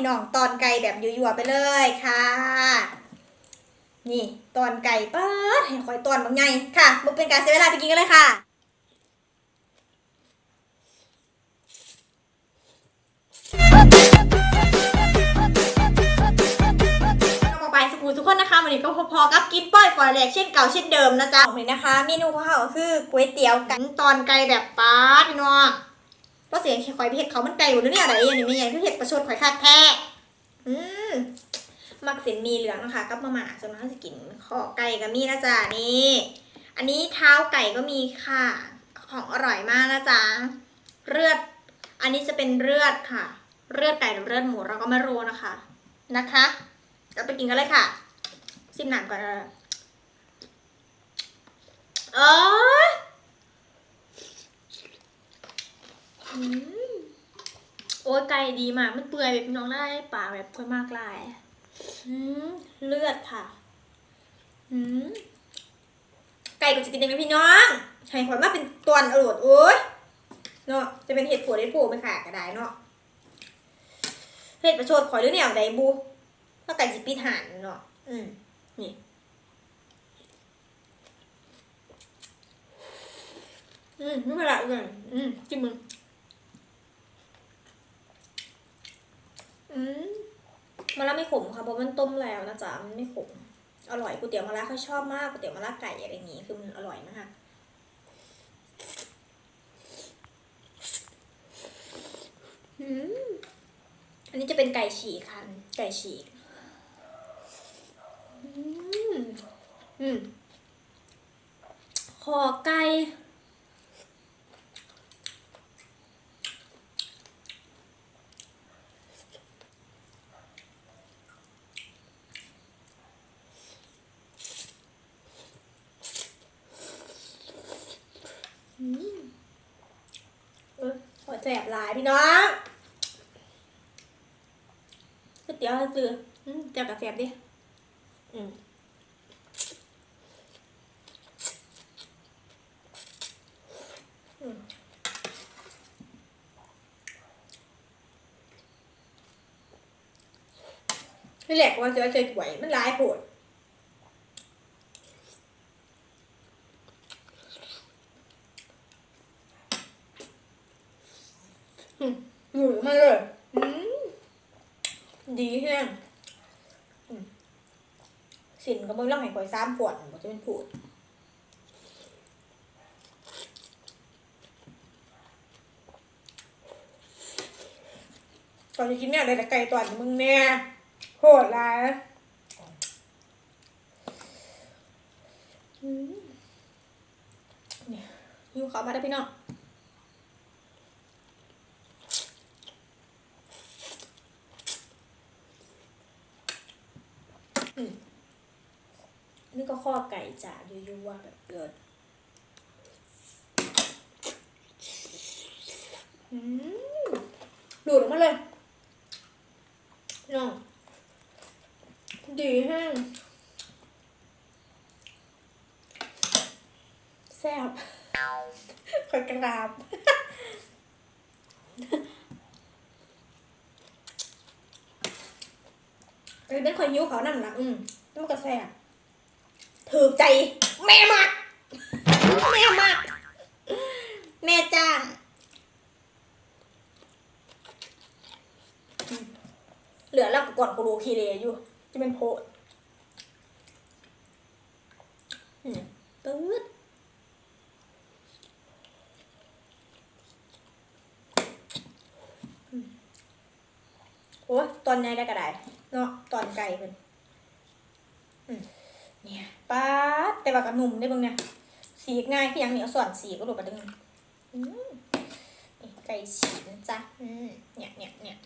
พี่น้องตอนไก่แบบยั่วๆไปเลยค่ะ นี่ตอนไก่ป๊าดให้คอยตอนบางไงค่ะมันเป็นการเสียเวลาไปกินกันเลยค่ะก็มาไปสกูทุกคนนะคะวันนี้ก็พอๆกับกินป้อยฟอยแหลกเช่นเก่าเช่นเดิมนะจ๊ะของเลยนะคะเมนูของเขาคือก๋วยเตี๋ยวกันตอนไก่แบบป๊าดพี่น้อง เพราะเสียงข่อยเผ็ดเขามันไก่อยู่หรือเนี่ยอะไรอย่างนี้ไม่ใหญ่คือเผ็ดประชดข่อยคักแท้อืมมักเส้นมีเหลืองนะคะกับมะหมาส่วนมากจะกินข้อไก่กับมีนะจ๊ะนี่อันนี้เท้าไก่ก็มีค่ะ ของอร่อยมากนะจ๊ะเลือด อันนี้จะเป็นเลือดค่ะ เลือดไก่หรือเลือดหมูเราก็ไม่รู้นะคะนะคะเราไปกินกันเลยค่ะซิมหนังก่อนเอออืม โอ้ยไก่ดีมาก มันเปื่อยแบบน้องได้ปลาแบบเปื่อยมากลายเลือดค่ะไก่ก็จะกินยังไงพี่น้องให้ขวัญมาเป็นตัวอรดโอ้ยเนาะจะเป็นเห็ดผัวเห็ดผูไปค่ะก็ได้เนาะเห็ดประโชดข่อยหรือเนี่ยไดบูถ้าไก่จิปิดหานเนาะอืมนี่อืมไม่เป็นไรเลยอืมจิ้มมึงอืม มะระไม่ขมค่ะเพราะมันต้มแล้วนะจ๊ะมันไม่ขมอร่อยก๋วยเตี๋ยวมะระเขาชอบมากก๋วยเตี๋ยวมะระไก่อะไรอย่างงี้คือมันอร่อยมากอืมอันนี้จะเป็นไก่ฉีกค่ะไก่ฉีกอืมคอไก่ อืมเออหัว แสบหลายพี่น้องก๋วยเตี๋ยวจืออืมเจียวกับแสบดิอืมอืมพี่แหลกว่าจะเจอไหวมันร้ายโผด หมูมาเลยดีแห้งสินก็มึงเล่าให้ข่อยซ้ำปวดบอกจะเป็นผูดตอนจะกินเนี่ยได้แต่ไก่ตอนมึงเนี่ยโหดร้ายเนี่ยูเขามาได้พี่น้อง นี่ก็ข้อไก่จ่ายั่วๆแบบเกิดอืมดูดออกมาเลยน้องดีแห้งแซ่บคอยกราบ เอ้เป็นคอยยิ้วเขานั่นละอืมแล้วมันก็แซ่บถือใจ แม่มากแม่มากแม่จ้างเหลือแล้วก็ก่อนกูรูคีเลอยู่ จะเป็นโพดอืมตืดโอ้ยตอนไหนได้ก็ได ตอนไก่เป็นเนี่ยป้าดแต่ว่ากับหนุ่มได้บ้างเนี่ยสีง่ายคือยังเหนียวส่วนสีก็ดูปดึงอืมนี่ไก่ฉีกนะจ๊ะเนี่ยเนี่ยเนี่ย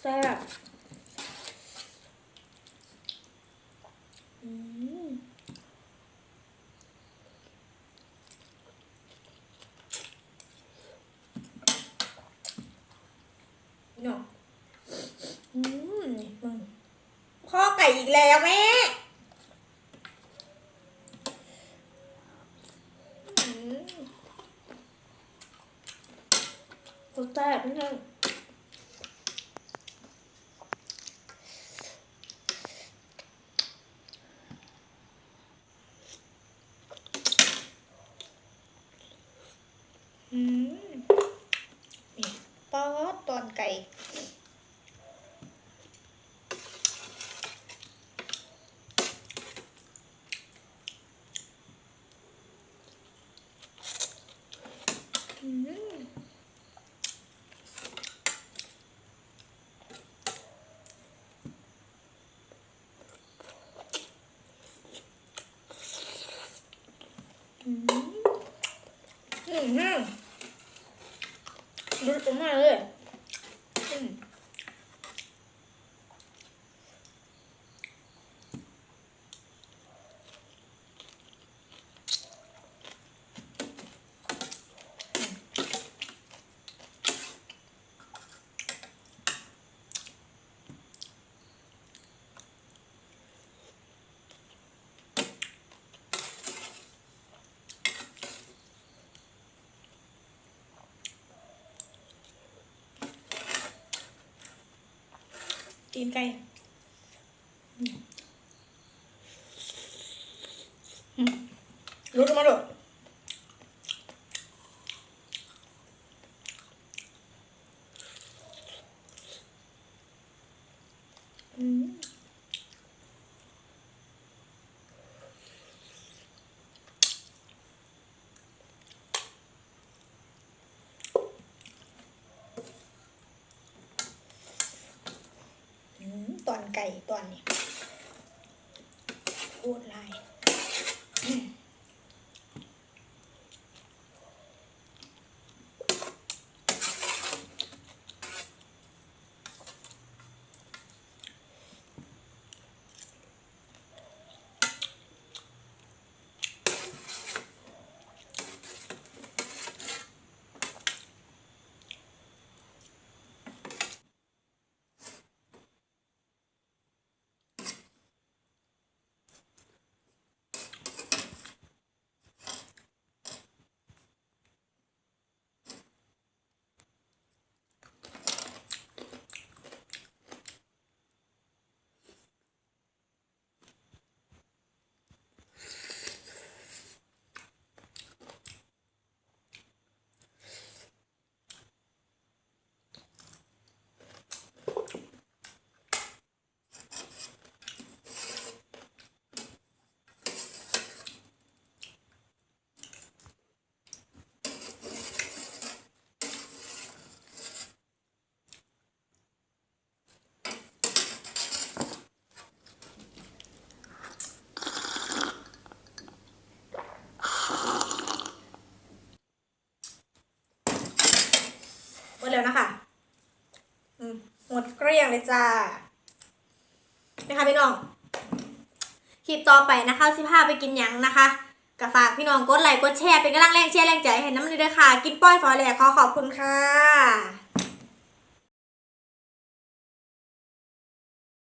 แซ่บ เนาะอืมมึอไก่อีกแล้วแม่ตัวแตกนิดนึง อืมอืมอืมรุดออกมาเลยอืม ตีนไก่อืมอืมรุดออกมาเลยอืม อืมตอน ไก่ตอนนี้พูดลาย รียงเลยจ้า นะคะพี่น้อง คลิปต่อไปนะคะสิพาไปกินยังนะคะกะฝากพี่น้องกดไลค์กดแชร์เป็นกำลังแรงแชร์แรงใจให้น้ำมันด้วยค่ะ กินป้อยฟอยแหลกขอขอบคุณค่ะ